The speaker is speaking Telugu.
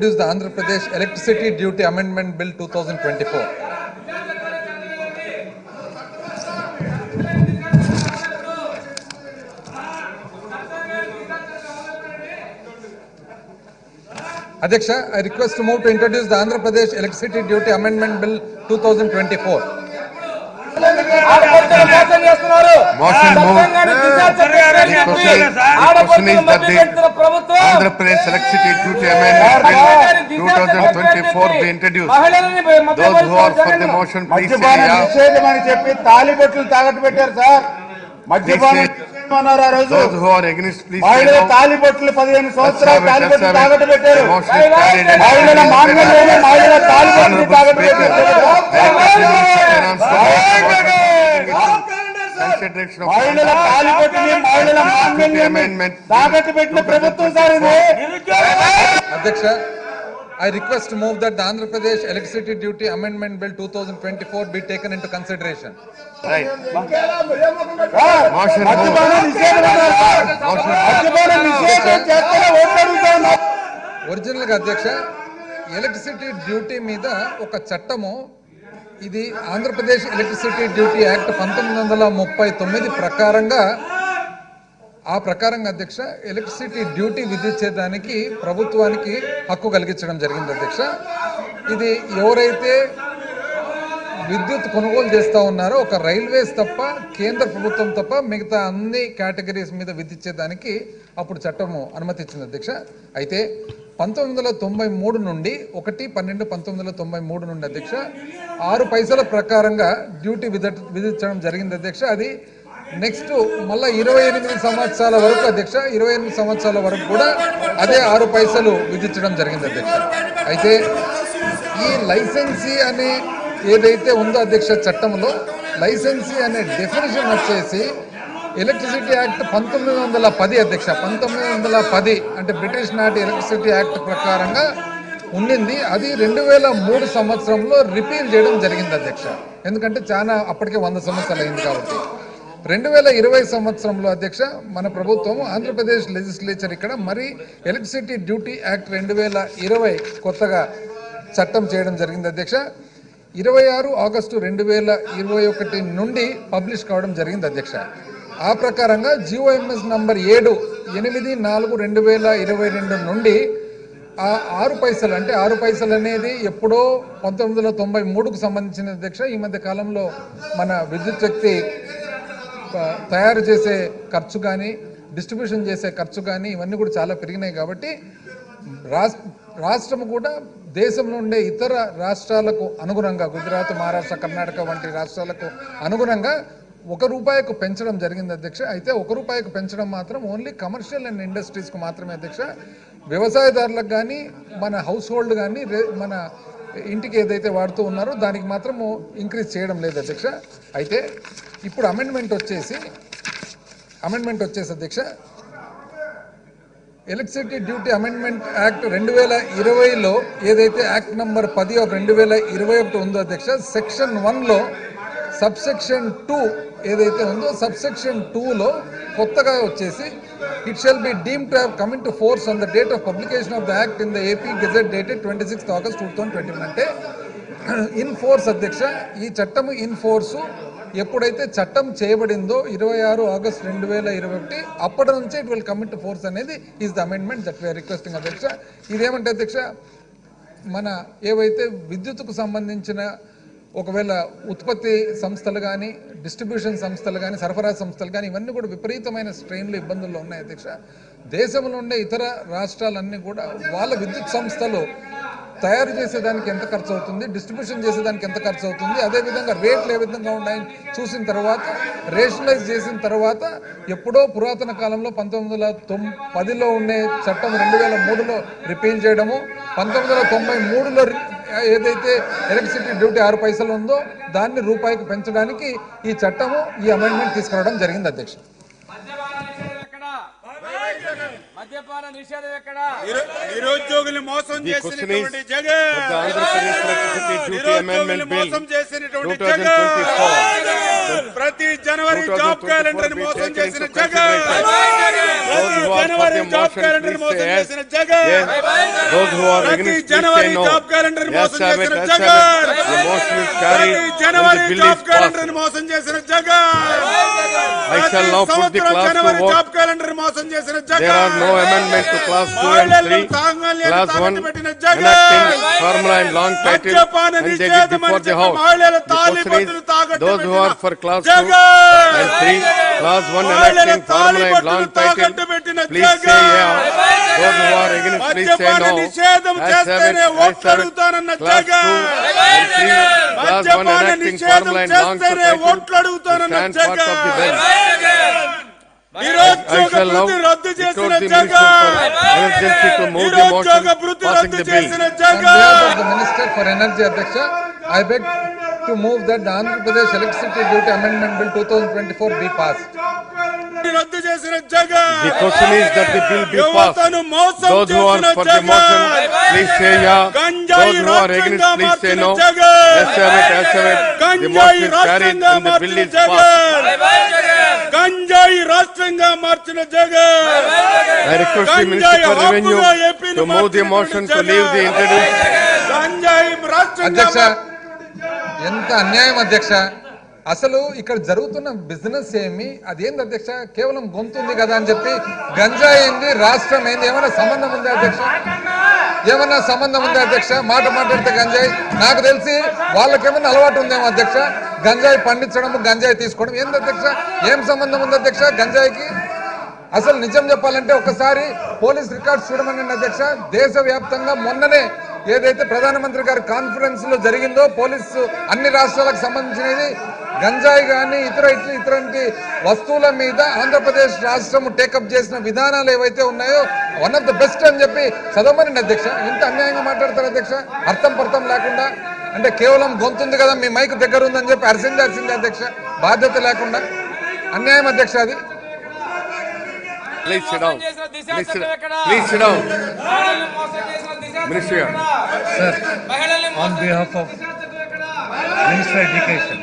introduce the Andhra Pradesh Electricity Duty Amendment Bill 2024. Adyaksha, I request to move to introduce the Andhra Pradesh Electricity Duty Amendment Bill 2024. ఆడపడుచులు మోసం చేస్తున్నారు. మోసం ఆ మో- చట్టంగాని దిశా చట్టంగాని The చెప్పి question- the ఆడపడుచులు question is that మభ్య the పెడుతున్న ప్రభుత్వం ఆంధ్రప్రదేశ్ ఎలక్ట్రిసిటీ డ్యూటీ అమెండ్మెంట్ తాలిబెట్లు తాగట్టు సార్ తాలిబొట్లు పదిహేను సంవత్సరాలు తాగట్టు పెట్టారు. మహిళల మాండలంలోనే మహిళల తాలిబొట్లు తాగట్టు తాకట్టు పెట్టిన ప్రభుత్వం సార్ ఇది Adyaksha, I request to move that the Andhra Pradesh Electricity Duty Amendment Bill 2024 be taken into consideration. Right. Sir, Motion మద్యపాన moved. నిషేధం అన్నారు సార్. Motion మద్యపాన నిషేధం చేస్తేనే ఓట్లు అడుగుతా ఉన్నారు. ఒరిజినల్గా అధ్యక్ష ఎలక్ట్రిసిటీ డ్యూటీ మీద ఒక చట్టము ఇది ఆంధ్రప్రదేశ్ ఎలక్ట్రిసిటీ డ్యూటీ యాక్ట్ పంతొమ్మిది వందల ముప్పై తొమ్మిది ప్రకారంగా ఆ ప్రకారంగా అధ్యక్ష ఎలక్ట్రిసిటీ డ్యూటీ విధించేదానికి ప్రభుత్వానికి హక్కు కలిగించడం జరిగింది అధ్యక్ష. ఇది ఎవరైతే విద్యుత్ కొనుగోలు చేస్తూ ఉన్నారో ఒక రైల్వేస్ తప్ప కేంద్ర ప్రభుత్వం తప్ప మిగతా అన్ని కేటగిరీస్ మీద విధించేదానికి అప్పుడు చట్టము అనుమతించింది అధ్యక్ష. అయితే పంతొమ్మిది వందల తొంభై మూడు నుండి ఒకటి పన్నెండు పంతొమ్మిది వందల తొంభై మూడు నుండి అధ్యక్ష ఆరు పైసల ప్రకారంగా డ్యూటీ విధ విధించడం జరిగింది అధ్యక్ష. అది నెక్స్ట్ మళ్ళీ ఇరవై ఎనిమిది సంవత్సరాల వరకు అధ్యక్ష ఇరవై ఎనిమిది సంవత్సరాల వరకు కూడా అదే ఆరు పైసలు విధించడం జరిగింది అధ్యక్ష. అయితే ఈ లైసెన్సీ అనే ఏదైతే ఉందో అధ్యక్ష చట్టంలో లైసెన్సీ అనే డెఫినేషన్ వచ్చేసి ఎలక్ట్రిసిటీ యాక్ట్ పంతొమ్మిది వందల పది అధ్యక్ష పంతొమ్మిది వందల పది అంటే బ్రిటిష్ నాటి ఎలక్ట్రిసిటీ యాక్ట్ ప్రకారంగా ఉండింది అది రెండు వేల మూడు సంవత్సరంలో రిపీల్ చేయడం జరిగింది అధ్యక్ష. ఎందుకంటే చాలా అప్పటికే వంద సంవత్సరాలు అయింది కాబట్టి. రెండు వేల ఇరవై సంవత్సరంలో అధ్యక్ష మన ప్రభుత్వం ఆంధ్రప్రదేశ్ లెజిస్లేచర్ ఇక్కడ మరి ఎలక్ట్రిసిటీ డ్యూటీ యాక్ట్ రెండు వేల ఇరవై కొత్తగా చట్టం చేయడం జరిగింది అధ్యక్ష. ఇరవై ఆరు ఆగస్టు రెండు వేల ఇరవై ఒకటి నుండి పబ్లిష్ కావడం జరిగింది అధ్యక్ష. ఆ ప్రకారంగా జిఓఎంఎస్ నంబర్ ఏడు ఎనిమిది నాలుగు రెండు వేల ఇరవై రెండు నుండి ఆ ఆరు పైసలు అంటే ఆరు పైసలు అనేది ఎప్పుడో పంతొమ్మిది వందల తొంభై మూడుకు సంబంధించిన అధ్యక్ష. ఈ మధ్య కాలంలో మన విద్యుత్ శక్తి తయారు చేసే ఖర్చు కానీ డిస్ట్రిబ్యూషన్ చేసే ఖర్చు కానీ ఇవన్నీ కూడా చాలా పెరిగినాయి కాబట్టి రాష్ట్రం కూడా దేశంలో ఉండే ఇతర రాష్ట్రాలకు అనుగుణంగా గుజరాత్ మహారాష్ట్ర కర్ణాటక వంటి రాష్ట్రాలకు అనుగుణంగా ఒక రూపాయికు పెంచడం జరిగింది అధ్యక్ష. అయితే ఒక రూపాయికు పెంచడం మాత్రం ఓన్లీ కమర్షియల్ అండ్ ఇండస్ట్రీస్కు మాత్రమే అధ్యక్ష. వ్యవసాయదారులకు కానీ మన హౌస్ హోల్డ్ కానీ మన ఇంటికి ఏదైతే వాడుతూ ఉన్నారో దానికి మాత్రము ఇంక్రీజ్ చేయడం లేదు అధ్యక్ష. అయితే ఇప్పుడు అమెండ్మెంట్ వచ్చేసి అమెండ్మెంట్ వచ్చేసి అధ్యక్ష ఎలక్ట్రిసిటీ డ్యూటీ అమెండ్మెంట్ యాక్ట్ రెండు వేల ఇరవైలో ఏదైతే యాక్ట్ నంబర్ పది ఆఫ్ రెండు వేల ఇరవై ఒకటి ఉందో అధ్యక్ష సెక్షన్ వన్లో సబ్సెక్షన్ టూ ఏదైతే ఉందో సబ్సెక్షన్ టూలో కొత్తగా వచ్చేసి it shall be deem to have coming to force on the date of publication of the act in the AP gazette dated twenty sixth August two thousand twenty one అంటే ఇన్ ఫోర్స్ అధ్యక్ష ఈ చట్టము ఇన్ ఫోర్సు ఎప్పుడైతే చట్టం చేయబడిందో ఇరవై ఆరు ఆగస్ట్ రెండు వేల ఇరవై ఒకటి అప్పటి నుంచే it will commit to force అనేది is the amendment that we're requesting అధ్యక్ష. ఇదేమంటే అధ్యక్ష మన ఏవైతే విద్యుత్కు సంబంధించిన ఒకవేళ ఉత్పత్తి సంస్థలు కానీ డిస్ట్రిబ్యూషన్ సంస్థలు కానీ సరఫరా సంస్థలు కానీ ఇవన్నీ కూడా విపరీతమైన స్ట్రెయిన్లు ఇబ్బందుల్లో ఉన్నాయి అధ్యక్ష. దేశంలో ఉండే ఇతర రాష్ట్రాలన్నీ కూడా వాళ్ళ విద్యుత్ సంస్థలు తయారు చేసేదానికి ఎంత ఖర్చు అవుతుంది డిస్ట్రిబ్యూషన్ చేసేదానికి ఎంత ఖర్చు అవుతుంది అదేవిధంగా రేట్లు ఏ విధంగా ఉన్నాయని చూసిన తర్వాత రేషనలైజ్ చేసిన తర్వాత ఎప్పుడో పురాతన కాలంలో పంతొమ్మిది వందల తొమ్ పదిలో ఉండే చట్టం రెండు వేల మూడులో రిపీల్ చేయడము పంతొమ్మిది వందల తొంభై మూడులో ఏదైతే ఎలక్ట్రిసిటీ డ్యూటీ ఆరు పైసలు ఉందో దాన్ని రూపాయికి పెంచడానికి ఈ చట్టము ఈ అమెండ్మెంట్ తీసుకురావడం జరిగింది అధ్యక్ష మద్యపాన నిషేధం ఎక్కడ? మద్యపాన నిషేధం ఎక్కడ నిరు- నిరుద్యోగుల్ని మోసం చేసినటువంటి జగన్ మోసం చేసినటువంటి 2024. జగన్ ప్రతి జనవరి జాబ్ 2024 క్యాలెండర్ మోసం చేసిన జగన్ జనవరి జాబ్ క్యాలెండర్ మోసం. చేసిన జగన్ ప్రతి జనవరి. జాబ్ క్యాలెండర్ మోసం చేసిన జగన్ ప్రతి జనవరి జాబ్ క్యాలెండర్. మోసం చేసిన జగన్ సంవత్సరం జనవరి vote. జాబ్ క్యాలెండర్ మోసం చేసిన Jagan There are no amendment to class 2 and 3. Class 1 enacting formula and long title మద్యపాన and they did నిషేధం before అని the చెప్పి house. మహిళల The తాళి question బొట్టులు is, తాకట్టు those who are పెట్టిన for class 2 Jagan and 3, class 1 మహిళల enacting తాళి formula and long బొట్టులు తాకట్టు title, పెట్టిన please say Jagan yeah. Those who are against, please say no. నిషేధం As చేస్తేనే as. అడుగుతానన్న Class 2 Jagan and 3, class 1 మద్యపాన enacting నిషేధం formula and long చేస్తేనే title, stand part of the Jagan bill. I shall now చేసిన the Minister Jagan for Emergency to move the motion passing రద్దు the bill. చేసిన On behalf Jagan of the Minister for Energy, Adyaksha, I beg to move that the Andhra Pradesh Electricity Duty Amendment Bill 2024 be passed. The question is that the bill be passed. Those who are for the motion, please say yeah. Those who are against, please say no. Yes, have it, yes, have it. The motion is carried and the bill is passed. I request the Minister for Revenue to move the motion to leave the introduced. Adjaksa, ఎంత అన్యాయం అధ్యక్ష? అసలు ఇక్కడ జరుగుతున్న బిజినెస్ ఏమి? అదేంది అధ్యక్ష? కేవలం గొంతుంది కదా అని చెప్పి గంజా ఏంది? రాష్ట్రం ఏంది? ఏమైనా సంబంధం ఉందా అధ్యక్ష? ఏమన్నా సంబంధం ఉందా అధ్యక్ష? మాట మాట్లాడితే గంజాయి. నాకు తెలిసి వాళ్ళకేమైనా అలవాటు ఉందేమో అధ్యక్ష? గంజాయి పండించడం గంజాయి తీసుకోవడం. ఏంది అధ్యక్ష? ఏం సంబంధం ఉంది అధ్యక్ష గంజాయికి? అసలు నిజం చెప్పాలంటే ఒకసారి పోలీస్ రికార్డ్స్ చూడమని అధ్యక్ష. దేశవ్యాప్తంగా మొన్ననే ఏదైతే ప్రధానమంత్రి గారి కాన్ఫరెన్స్లో జరిగిందో పోలీసు అన్ని రాష్ట్రాలకు సంబంధించినది గంజాయి కానీ ఇతర ఇతర ఇతరంటి వస్తువుల మీద ఆంధ్రప్రదేశ్ రాష్ట్రం టేకప్ చేసిన విధానాలు ఏవైతే ఉన్నాయో వన్ ఆఫ్ ద బెస్ట్ అని చెప్పి చదవమని అధ్యక్ష. ఎంత అన్యాయంగా మాట్లాడతారు అధ్యక్ష? అర్థం పర్థం లేకుండా. అంటే కేవలం గొంతుంది కదా మీ మైక్ దగ్గర ఉందని చెప్పి అరిసిందాల్సిందే అధ్యక్ష. బాధ్యత లేకుండా. అన్యాయం అధ్యక్ష అది. Please sit Ministry of, Sir, on behalf of Minister Education,